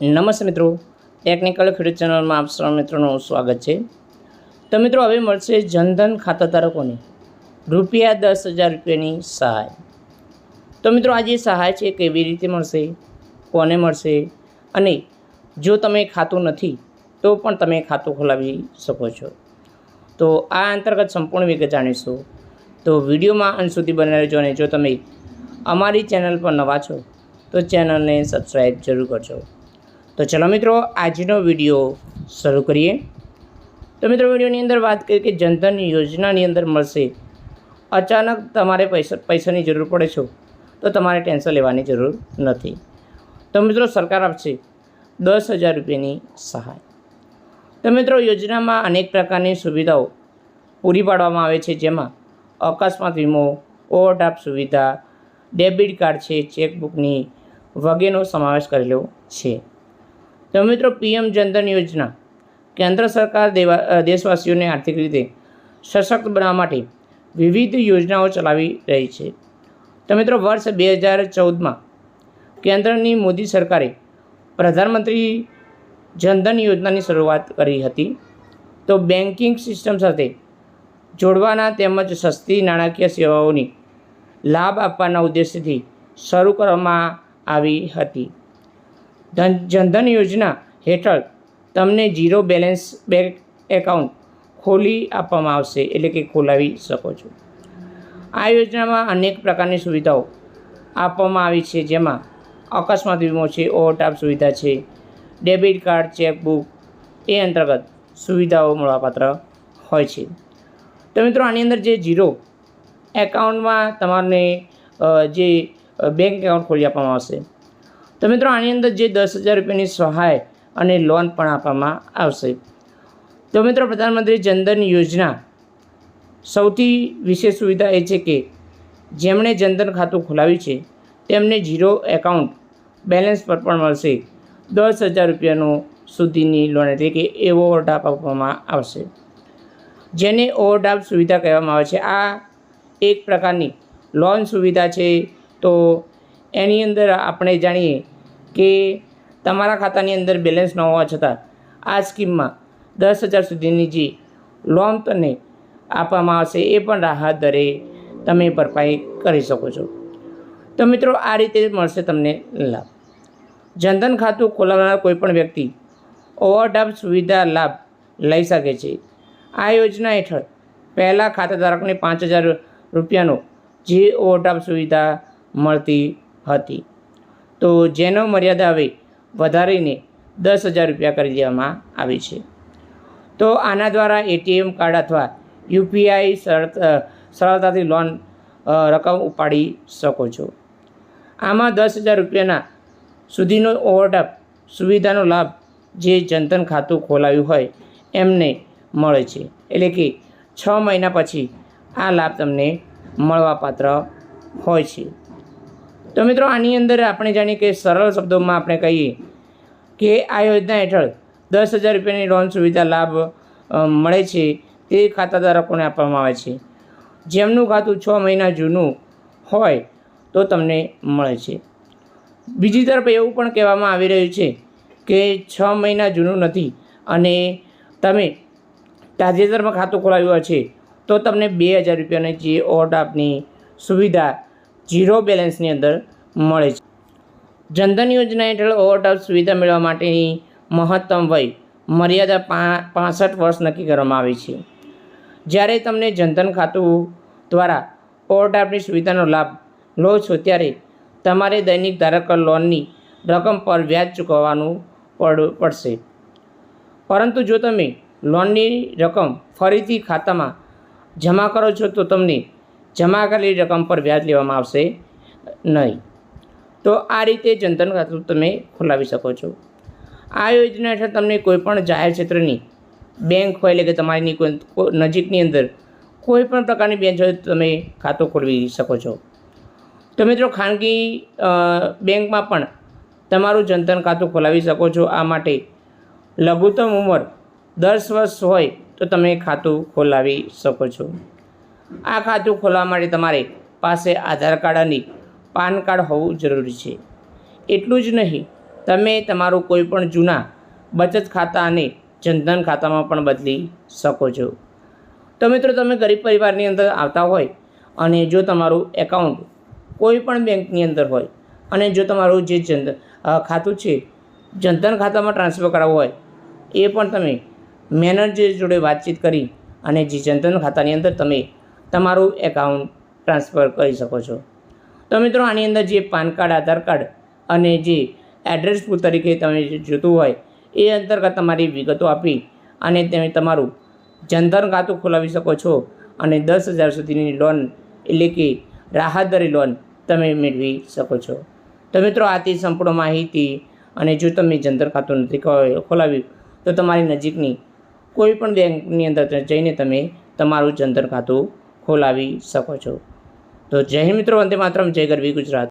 નમસ્તે મિત્રો. ટેકનિકલ ખેડૂત ચેનલમાં આપ સૌ મિત્રોનું સ્વાગત છે. તો મિત્રો, હવે મળશે જનધન ખાતા ધારકોને રૂપિયા દસ હજાર રૂપિયાની સહાય. તો મિત્રો, આ જે સહાય છે કેવી રીતે મળશે? કોને મળશે? અને જો તમે ખાતું નથી, તો પણ તમે ખાતું ખોલાવી શકો છો. તો આ અંતર્ગત સંપૂર્ણ વિગત જાણીશું. તો વિડીયોમાં અંત સુધી બને રહેજો અને જો તમે અમારી ચેનલ પર નવા છો, તો ચેનલને સબસ્ક્રાઈબ જરૂર કરજો. તો ચલો મિત્રો, આજનો વીડિયો શરૂ કરીએ. તો મિત્રો, વિડીયોની અંદર વાત કરીએ કે જનધન યોજનાની અંદર મળશે. અચાનક તમારે પૈસા, પૈસાની જરૂર પડે છે, તો તમારે ટેન્શન લેવાની જરૂર નથી. તો મિત્રો, સરકાર આપશે દસ હજાર રૂપિયાની સહાય. તો મિત્રો, યોજનામાં અનેક પ્રકારની સુવિધાઓ પૂરી પાડવામાં આવે છે, જેમાં અકસ્માત વીમો, ઓવરડ્રાફ્ટ સુવિધા, ડેબિટ કાર્ડ છે, ચેકબુકની વગેરેનો સમાવેશ કરેલો છે. તો મિત્રો પીએમ જનધન યોજના કેન્દ્ર સરકાર દેવા દેશવાસીઓને આર્થિક રીતે સશક્ત બનાવવા માટે વિવિધ યોજનાઓ ચલાવી રહી છે. તો મિત્રો વર્ષ બે હજાર ચૌદમાં કેન્દ્રની મોદી સરકારે પ્રધાનમંત્રી જનધન યોજનાની શરૂઆત કરી હતી. તો બેન્કિંગ સિસ્ટમ સાથે જોડવાના તેમજ સસ્તી નાણાકીય સેવાઓની લાભ આપવાના ઉદ્દેશ્યથી શરૂ કરવામાં આવી હતી. ધન, જનધન યોજના હેઠળ તમને ઝીરો બેલેન્સ બેંક એકાઉન્ટ ખોલી આપવામાં આવશે, એટલે કે ખોલાવી શકો છો. આ યોજનામાં અનેક પ્રકારની સુવિધાઓ આપવામાં આવી છે, જેમાં અકસ્માત વીમો છે ઓવરટાપ સુવિધા છે, ડેબિટ કાર્ડ, ચેકબુક, એ અંતર્ગત સુવિધાઓ મળવાપાત્ર હોય છે. તો મિત્રો, આની અંદર જે ઝીરો એકાઉન્ટમાં તમારને જે બેંક એકાઉન્ટ ખોલી આપવામાં આવશે તો મિત્રો, આની અંદર જે દસ હજાર રૂપિયાની સહાય અને લોન પણ આપવામાં આવશે. તો મિત્રો, પ્રધાનમંત્રી જનધન યોજના સૌથી વિશેષ સુવિધા એ છે કે, જેમણે જનધન ખાતું ખોલાવ્યું છે, તેમને ઝીરો એકાઉન્ટ બેલેન્સ પર પણ મળશે દસ હજાર રૂપિયાનો સુધીની લોન એટલે કે એવો ઓવરડ્રાફ્ટ આપવામાં આવશે. જેને ઓવરડ્રાફ્ટ સુવિધા કહેવામાં આવે છે. આ એક પ્રકારની લોન સુવિધા છે. તો એની અંદર આપણે જાણીએ કે તમારા ખાતાની અંદર બેલેન્સ ન હોવા છતાં આ સ્કીમમાં દસ હજાર સુધીની જે લોન તમને આપવામાં આવશે એ પણ રાહત દરે તમે ભરપાઈ કરી શકો છો. તો મિત્રો, આ રીતે મળશે તમને લાભ. જનધન ખાતું ખોલાવનાર કોઈપણ વ્યક્તિ ઓવરડ્રાફ્ટ સુવિધા લાભ લઈ શકે છે. આ યોજના હેઠળ પહેલાં ખાતાધારકને પાંચ હજાર રૂપિયાનો જે ઓવરડ્રાફ્ટ સુવિધા મળતી હતી. તો જેનો મર્યાદા હવે વધારીને દસ હજાર રૂપિયા કરી દેવામાં આવી છે. તો આના દ્વારા એટીએમ કાર્ડ અથવા યુપીઆઈ સરળ સરળતાથી લોન રકમ ઉપાડી શકો છો. આમાં દસ હજાર રૂપિયાના સુધીનો ઓવરડ્રાફ્ટ સુવિધાનો લાભ જે જનધન ખાતું ખોલાવ્યું હોય એમને મળે છે. એટલે કે છ મહિના પછી આ લાભ તમને મળવાપાત્ર હોય છે. તો મિત્રો, આની અંદર આપણે જાણીએ કે સરળ શબ્દોમાં આપણે કહીએ કે આ યોજના હેઠળ દસ હજાર રૂપિયાની લોન સુવિધા લાભ મળે છે તે ખાતાધારકોને આપવામાં આવે છે. જેમનું ખાતું છ મહિના જૂનું હોય તો તમને મળે છે. બીજી તરફ એવું પણ કહેવામાં આવી રહ્યું છે કે છ મહિના જૂનું નથી અને તમે તાજેતરમાં ખાતું ખોલાવ્યું છે તો તમને બે હજાર રૂપિયાની જે ઓવરડ્રાફ્ટની સુવિધા ઝીરો બેલેન્સની અંદર મળે છે. જનધન યોજના હેઠળ ઓવરડ્રાફ્ટ સુવિધા મેળવવા માટેની મહત્તમ વય મર્યાદા પાસઠ વર્ષ નક્કી કરવામાં આવી છે. જ્યારે તમને જનધન ખાતું દ્વારા ઓવરડ્રાફ્ટની સુવિધાનો લાભ લો છો, ત્યારે તમારે દૈનિક ધારક લોનની રકમ પર વ્યાજ ચૂકવવાનું પડ, પડશે. પરંતુ જો તમે લોનની રકમ ફરીથી ખાતામાં જમા કરો છો, તો તમને જમા કરેલી રકમ પર વ્યાજ લેવામાં આવશે નહીં. તો આ રીતે જનધન ખાતું તમે ખોલાવી શકો છો. આ યોજના હેઠળ તમને કોઈપણ જાહેર ક્ષેત્રની બેંક હોય એટલે કે તમારી કોઈ નજીકની અંદર કોઈપણ પ્રકારની બેંક હોય તમે ખાતું ખોલવી શકો છો. તો મિત્રો ખાનગી બેંકમાં પણ તમારું જનધન ખાતું ખોલાવી શકો છો. આ માટે લઘુત્તમ ઉંમર દસ વર્ષ હોય તો તમે ખાતું ખોલાવી શકો છો. આ ખાતું ખોલવા માટે તમારે પાસે આધાર કાર્ડ અને પાન કાર્ડ હોવું જરૂરી છે. એટલું જ નહીં, તમે તમારું કોઈ પણ જૂના બચત ખાતા અને જનધન ખાતામાં પણ બદલી શકો છો. તો મિત્રો, તમે ગરીબ પરિવારની અંદર આવતા હોય અને જો તમારું એકાઉન્ટ કોઈ પણ બેંકની અંદર હોય અને જો તમારું જે જન ખાતું છે, જનધન ખાતામાં ટ્રાન્સફર કરાવવું હોય, એ પણ તમે મેનેજર જોડે વાતચીત કરી અને જે જનધન ખાતાની અંદર તમે તમારું એકાઉન્ટ ટ્રાન્સફર કરી શકો છો. તો મિત્રો, આની અંદર જે પાન કાર્ડ, આધાર કાર્ડ અને જે એડ્રેસ પ્રૂફ તરીકે તમે જોતું હોય, એ અંતર્ગત તમારી વિગતો આપી અને તમે તમારું જનધન ખાતું ખોલાવી શકો છો અને દસ હજાર સુધીની લોન એટલે કે રાહત દરે લોન તમે મેળવી શકો છો. તો મિત્રો, આથી સંપૂર્ણ માહિતી અને જો તમે જનધન ખાતું નથી ખોલાવ્યું, તો તમારી નજીકની કોઈ પણ બેંકની અંદર જઈને તમે તમારું જનધન ખાતું ખોલાવી શકો છો. તો જય મિત્રો વંદે માતરમ જય ગરવી ગુજરાત.